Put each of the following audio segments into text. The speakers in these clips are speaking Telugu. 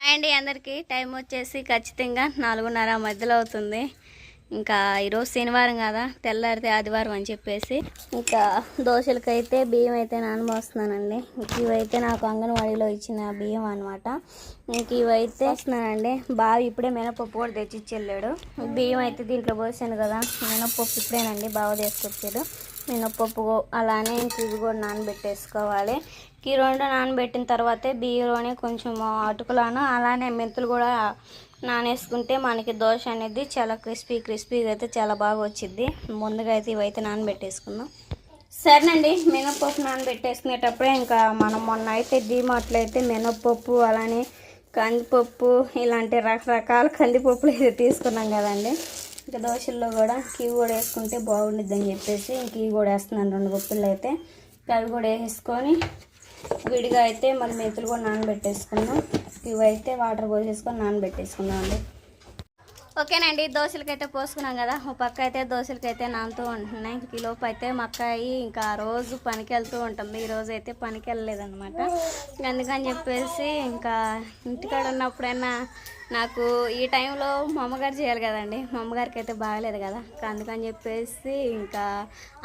అండి అందరికీ. టైం వచ్చేసి ఖచ్చితంగా నాలుగున్నర మధ్యలో అవుతుంది. ఇంకా ఈరోజు శనివారం కదా తెల్లారితే ఆదివారం అని చెప్పేసి. ఇంకా దోశలకైతే బియ్యం అయితే నానబోస్తున్నానండి. ఇంక ఇవైతే నాకు అంగన్వాడీలో ఇచ్చిన బియ్యం అనమాట ఇంక ఇవైతే వస్తున్నానండి. బావి ఇప్పుడే మినపప్పు కూడా తెచ్చిచ్చి వెళ్ళాడు బియ్యం అయితే దీంట్లో పోసాను కదా మినపప్పు ఇప్పుడేనండి బాగా తీసుకొచ్చాడు. మినపప్పు అలానే ఇంక ఇవి కూడా నానబెట్టేసుకోవాలి. ఈ రెండు నానబెట్టిన తర్వాతే బియ్యంలోనే కొంచెం అటుకులను అలానే మెంతులు కూడా నానేసుకుంటే మనకి దోశ అనేది చాలా క్రిస్పీ క్రిస్పీగా అయితే చాలా బాగా వచ్చింది ముందుగా అయితే ఇవైతే నానబెట్టేసుకుందాం. సరేనండి మినప్పప్పు నానబెట్టేసుకునేటప్పుడే ఇంకా మనం మొన్న అయితే డీమార్ట్లో అయితే మినప్పప్పు అలానే కందిపప్పు ఇలాంటి రకరకాల కందిపప్పులు అయితే తీసుకున్నాం కదండి. ఇంకా దోశల్లో కూడా ఇవి కూడా వేసుకుంటే బాగుండిద్దని చెప్పేసి ఇంక ఇవి కూడా వేస్తున్నాను రెండు పప్పులు అయితే. అవి కూడా వేసుకొని విడిగా అయితే మళ్ళీ మెంతులు కూడా నానబెట్టేసుకున్నాం. ఇవైతే వాటర్ పోసేసుకొని నానబెట్టేసుకున్నాం అండి ఓకేనండి దోశలకైతే పోసుకున్నాం కదా. ఒక పక్క అయితే దోశలకైతే నానుతూ ఉంటున్నాయి. ఈలోపు ఈ అయితే మా అక్కాయి ఇంకా రోజు పనికి వెళ్తూ ఉంటుంది ఈ రోజు అయితే పనికి వెళ్ళలేదన్నమాట అందుకని చెప్పేసి ఇంకా ఇంటికాడ ఉన్నప్పుడైనా నాకు ఈ టైంలో మా అమ్మగారు చేయాలి కదండి. మా అమ్మగారికి అయితే బాగలేదు కదా. అందుకని చెప్పేసి ఇంకా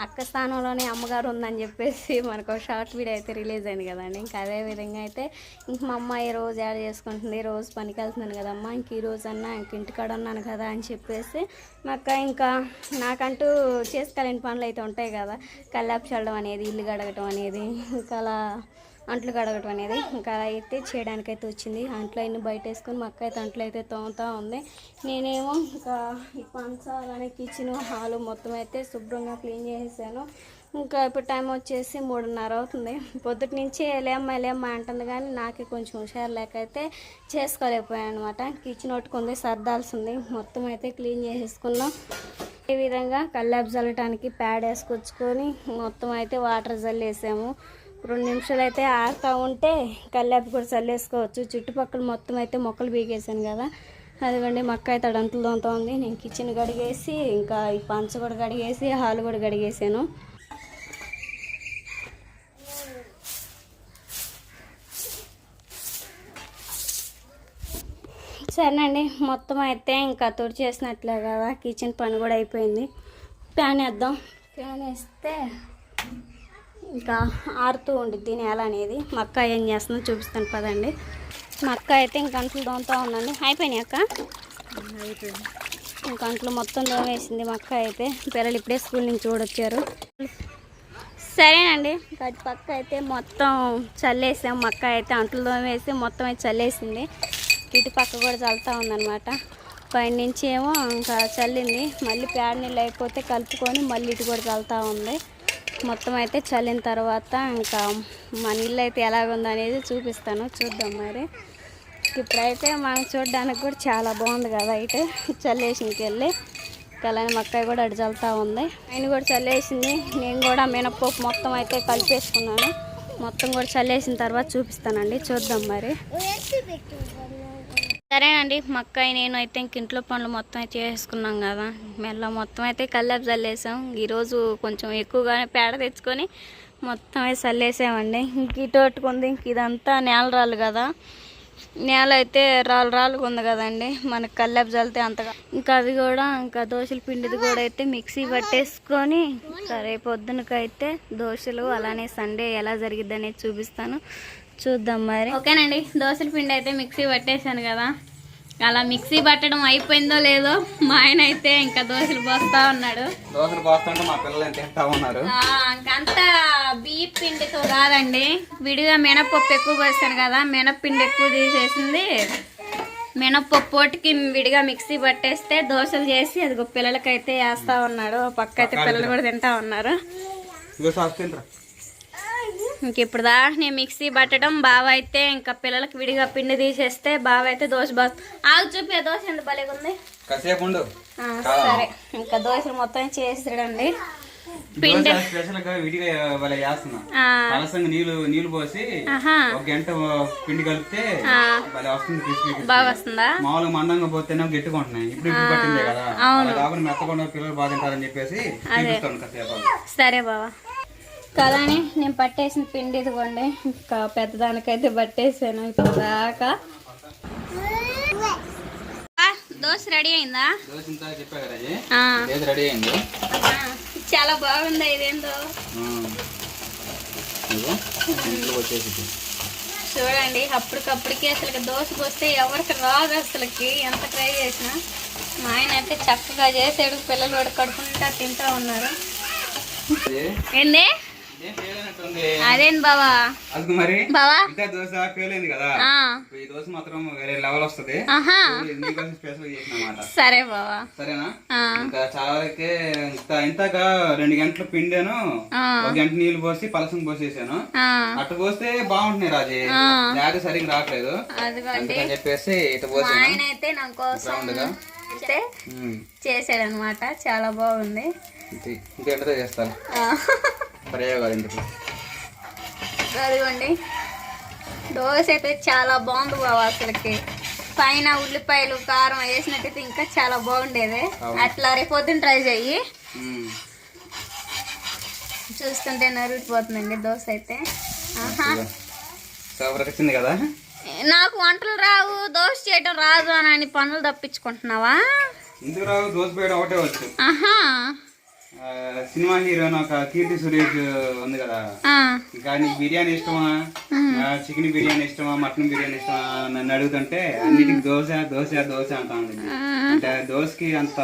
అక్క స్థానంలోనే అమ్మగారు ఉందని చెప్పేసి మనకు షార్ట్ వీడియో అయితే రిలీజ్ అయింది కదండి. ఇంకా అదే విధంగా అయితే ఇంక మా అమ్మ ఈ రోజు యాడ్ చేసుకుంటుంది? రోజు పనికి వెళ్తున్నాను కదమ్మా. ఇంక ఈ రోజు అన్నా ఇంక ఇంటికాడ ఉన్నాను కదా అని చెప్పేసి మా అక్క ఇంకా నాకంటూ చేసుకోలేని పనులు అయితే ఉంటాయి కదా. కల్లాపు చల్లడం అనేది ఇల్లు గడగటం అనేది ఇంకా అలా అంట్లు కడగటం అనేది. ఇంకా అలా అయితే చేయడానికి అయితే వచ్చింది. అంట్లో అయిన బయట వేసుకొని మా అక్క అయితే అంట్లో అయితే తోముతా ఉంది. నేనేమో ఇంకా ఈ పంచ అలానే కిచెన్ హాలు మొత్తం అయితే శుభ్రంగా క్లీన్ చేసేసాను. ఇంకా ఇప్పుడు టైం వచ్చేసి మూడున్నర అవుతుంది. పొద్దుటి నుంచి ఎలేమ్మ ఎలేమ్మ అంటుంది కానీ నాకే కొంచెం హుషారు లేక అయితే చేసుకోలేకపోయాను అనమాట కిచెన్ ఒట్టుకుంది సర్దాల్సింది. మొత్తం అయితే క్లీన్ చేసేసుకున్నాం. ఈ విధంగా కళ్ళాబ్ చల్లటానికి ప్యాడ్ వేసుకొచ్చుకొని మొత్తం అయితే వాటర్ చల్లేసాము రెండు నిమిషాలు అయితే ఆడుతూ ఉంటే కల్లాపి కూడా చల్లేసుకోవచ్చు. చుట్టుపక్కల మొత్తం అయితే మొక్కలు బీగేసాను కదా. అదిగోండి మక్క అయితే అడంతులు తోముతా ఉంది నేను కిచెన్ కడిగేసి ఇంకా ఈ పంచ కూడా కడిగేసి హాల్ కూడా కడిగేసాను సరేనండి మొత్తం అయితే ఇంకా తుడి చేసినట్లే కదా. కిచెన్ పని కూడా అయిపోయింది. ప్యాన్ వేద్దాం. ప్యాన్ వేస్తే ఇంకా ఆరుతూ ఉండిద్ది నేల అనేది. మా అక్క ఏం చేస్తుందో చూపిస్తాను పదండి. మా అక్క అయితే ఇంక అంట్లు దోముతూ ఉందండి. అయిపోయినాయి అక్క? ఇంక అంట్లు మొత్తం దోమేసింది మా అక్క అయితే. పిల్లలు ఇప్పుడే స్కూల్ నుంచి చూడొచ్చారు సరేనండి. ఇంకా పక్క అయితే మొత్తం చల్లేసాం. మా అక్క అయితే అంట్లు దోమేసి మొత్తం అయితే చల్లేసింది. ఇటు పక్క కూడా చల్లుతూ ఉందన్నమాట. పైన నుంచి ఏమో ఇంకా చల్లింది. మళ్ళీ పేడ నీళ్ళు అయిపోతే కలుపుకొని మళ్ళీ ఇటు కూడా చల్లుతూ ఉంది. మొత్తం అయితే చల్లిన తర్వాత ఇంకా మన ఇల్లు అయితే ఎలాగుందో అనేది చూపిస్తాను. చూద్దాం మరి. ఇప్పుడైతే మనం చూడడానికి కూడా చాలా బాగుంది కదా అయితే. చల్లేసినకి వెళ్ళి కలని మక్కాయ కూడా అటు చల్లుతూ ఉంది. ఆయన కూడా చల్లేసింది. నేను కూడా మినప్పప్పు మొత్తం అయితే కలిపేసుకున్నాను. మొత్తం కూడా చల్లేసిన తర్వాత చూపిస్తానండి. చూద్దాం మరి. సరేనండి. అక్క నేను అయితే ఇంక ఇంట్లో పనులు మొత్తం అయితే చేసుకున్నాం కదా. మెల్ల మొత్తం అయితే కల్లాపు చల్లేసాం. ఈరోజు కొంచెం ఎక్కువగానే పేడ తెచ్చుకొని మొత్తం అయితే చల్లేసామండి. ఇంక ఇటు ఇంక ఇదంతా నేల రాళ్ళు కదా. నేల అయితే రాళ్ళు రాళ్ళుగా ఉంది కదండి. మనకు కల్లాపు చల్లితే అంతగా. ఇంకా అవి కూడా ఇంకా దోశల పిండిది కూడా అయితే మిక్సీ పట్టేసుకొని రేపు పొద్దునకైతే దోశలు అలానే సండే ఎలా జరిగిద్ది అనేది చూపిస్తాను. చూద్దాం మరి. ఓకేనండి. దోశల పిండి అయితే మిక్సీ పట్టేశాను కదా. అలా మిక్సీ పట్టడం అయిపోయిందో లేదో మా ఆయన అయితే ఇంకా దోశలు పోస్తా ఉన్నాడు. దోశలు పోస్తుంటే మా పిల్లలు ఎంత తింటా ఉన్నారు? ఆ, ఇంకంతా బియ్య పిండితో కాదండి. విడిగా మినపప్పు ఎక్కువ పోస్తాను కదా మినప్పిండి ఎక్కువ తీసేసింది. మినపప్పు ఒకటికి విడిగా మిక్సీ పట్టేస్తే దోశలు చేసి అది పిల్లలకైతే వేస్తా ఉన్నాడు. పక్క అయితే పిల్లలు కూడా తింటా ఉన్నారు. ఇగో సాస్ తింటరా? ఇంక ఇప్పుడు దా నేను మిక్సీ పట్టడం బావ అయితే ఇంకా పిల్లలకి విడిగా పిండి తీసేస్తే బావ అయితే దోశ బాస్ ఆగు చూపి దోశ ఎంత భలేగా ఉంది? కాసేపు ఉండు. ఆ, సరే. ఇంకా దోశలు మొత్తం చేసిడండి పిండి నీళ్ళు పోసి ఒక గంట కలిపితే వస్తుంది క్రిస్పీ బాగా వస్తుందా? మామూలుగా మందంగా పోతేనే గట్టిగా ఉంటున్నాయి. ఇప్పుడు ఇప్పుడు పట్టిందే కదా. అలా కాకుండా మెత్తకుండా పిల్లలు బాగా తింటారని చెప్పేసి చూపిస్తాను కాసేపు. సరే బావా. కలాని నేను పట్టేసిన పిండి ఇదిగోండి. ఇంకా పెద్దదానికైతే పట్టేసాను ఇప్పుడు దాకా దోశ రెడీ అయిందా? రెడీ అయింది. చాలా బాగుంది ఇదేందో. చూడండి అప్పటికప్పటికి అసలు దోశ పోస్తే ఎవరికి రాదు అసలుకి. ఎంత ట్రై చేసినా. మా ఆయన అయితే చక్కగా చేసాడు పిల్లలు కూడా కడుపుకుంటా తింటా ఉన్నారు. ఏంది? అదేంది బావా? అది మరి బావా? ఇంకా దోశ పేలింది కదా. ఆ, ఈ దోశ మాత్రం వేరే లెవెల్ వస్తుంది. స్పెషల్ చేసిన సరే బావా. సరేనా? ఇంకా చాలా వరకే ఇంత ఇంతగా రెండు గంటలు పిండాను. ఒక గంట నీళ్ళు పోసి పలసం పోసేసాను. అటు పోస్తే బాగుంటున్నాయి రాజీ. లేక సరిగ్గా రావట్లేదు. అందుకని చెప్పేసి ఇటు పోసాను. ఆయన అయితే నా కోసం చాలా బాగుంది. ఇంకేంటో చేస్తాను. ప్రయోగాలు అదిగోండి. దోశ అయితే చాలా బాగుంది బావ అసలుకి. పైన ఉల్లిపాయలు కారం వేసినట్టయితే ఇంకా చాలా బాగుండేది. అట్లా రేపు పొద్దున్న ట్రై చెయ్యి. చూస్తుంటే నరుగుడిపోతుందండి దోశ అయితే. వచ్చింది కదా? నాకు వంటలు రావు దోశ చేయడం రాదు అని పనులు తప్పించుకుంటున్నావా? ఇందుకు రావు? దోశ ఒకటే వచ్చు. ఆహా. సినిమా హీరోయిన్ ఒక కీర్తి సురేష్ ఉంది కదా. ఇంకా నీకు బిర్యానీ ఇష్టమా? చికెన్ బిర్యానీ ఇష్టమా? మటన్ బిర్యానీ ఇష్టమా? నన్ను అడుగుతుంటే అన్నిటికి దోశ దోశ దోశ అంటా ఉంది. అంటే దోశకి అంత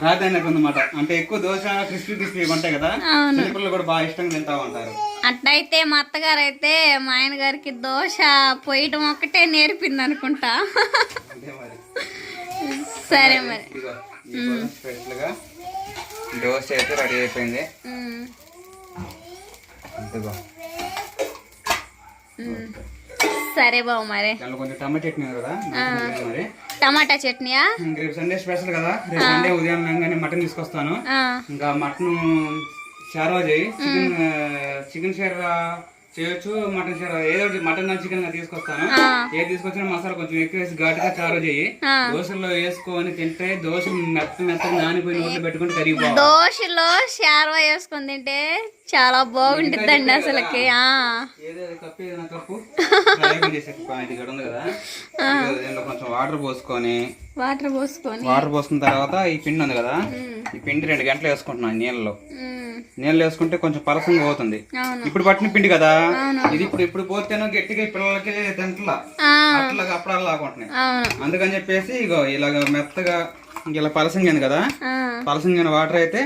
ప్రాధాన్యత ఉందన్నమాట. అంటే ఎక్కువ దోశ క్రిస్పీ క్రిస్పీ ఉంటాయి కదా. చిన్నపిల్లలు కూడా బాగా ఇష్టంగా తింటా ఉంటారు. అట్లయితే మా అత్తగారు అయితే మా ఆయన గారికి దోశ పోయటం ఒక్కటే నేర్పింది అనుకుంటా. సరే మరి. ఇదిగో మీకోసం స్పెషల్గా దోశ అయితే రెడీ అయిపోయింది. సరే బావు మరి. కొంచెం టమాటా చట్నీ కదా మరి. టమాటా చట్నీయా? ఇంక రేపు సండే స్పెషల్ కదా రేపు సండే ఉదయం లేగానే మటన్ తీసుకొస్తాను. ఇంకా మటన్ షార్వా చేయి. చికెన్ చికెన్ షార్వా చేయొచ్చు మటన్ షార్వా ఏదో ఒకటి మటన్ చికెన్ తీసుకొస్తాను. ఏది తీసుకొచ్చినా మసాలా కొంచెం ఎక్కువ వేసి ఘాటుగా చారు చేయి ఆ. దోశల్లో వేసుకొని తింటే దోశలు మెత్త మెత్తగా నానిపోయి నోట్లో పెట్టుకొని కరిగిపోవాలి దోశలో షార్వా వేసుకొని తింటే చాలా బాగుంటుందండి అసలుకి కొంచెం వాటర్ పోసుకొని వాటర్ పోసుకొని. వాటర్ పోసుకున్న తర్వాత ఈ పిండి ఉంది కదా ఈ పిండి రెండు గంటలు వేసుకుంటున్నాను నీళ్ళలో. నీళ్ళు వేసుకుంటే కొంచెం పలసంగా పోతుంది. ఇప్పుడు పట్టిన పిండి కదా. ఇది ఇప్పుడు ఇప్పుడు పోతేనో గట్టిగా పిల్లలకి తింటలా. అట్లా అప్పడాలు లాగుంటున్నాయి అందుకని చెప్పేసి ఇగో ఇలాగ మెత్తగా ఇలా పలసంగింది కదా? పలసంగిన వాటర్ అయితే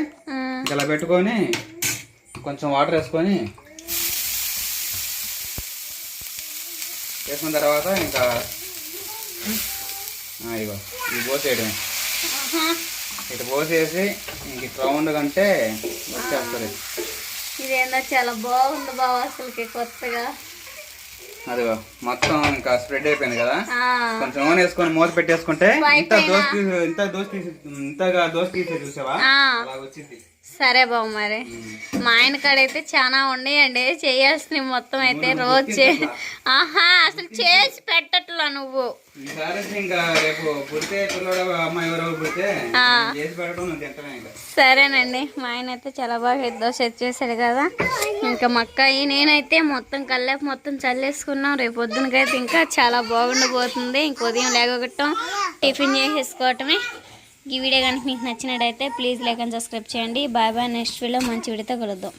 ఇలా పెట్టుకొని కొంచెం వాటర్ వేసుకొని వేసుకున్న తర్వాత ఇంకా ఇగో ఇది పోసేయడమే. ఇటు పోసేసి ఇంక రౌండ్ కంటే వచ్చేస్తుంది. ఇదేందో చాలా బాగుంది బావ అసలుకి కొత్తగా. అదిగో మొత్తం ఇంకా స్ప్రెడ్ అయిపోయింది కదా? కొంచెం నూనె వేసుకొని మూత పెట్టేసుకుంటే ఇంత దోశ తీసి ఇంత దోశ తీసి ఇంతగా దోశ తీసే చూసావా? అలా వచ్చింది. సరే బావ మరి. మా ఆయన కాడైతే చాలా ఉండేయండి చేయాల్సినవి మొత్తం అయితే రోజు ఆహా అసలు చేసి పెట్టట్లా నువ్వు. సరేనండి. మా ఆయన అయితే చాలా బాగా దోశ చేశాడు కదా. ఇంకా మా అక్కయ్య నేనైతే మొత్తం కల్లేపు మొత్తం చల్లేసుకున్నాం. రేపు పొద్దునకైతే ఇంకా చాలా బాగుండబోతుంది. ఇంక ఉదయం లేగొట్టడం టిఫిన్ చేసేసుకోవటమే. ఈ వీడియో కనుక మీకు నచ్చినట్టయితే ప్లీజ్ లైక్ అండ్ సబ్స్క్రైబ్ చేయండి. బాయ్ బాయ్ నెక్స్ట్ వీడియో మంచి వీడియోతో కలుద్దాం.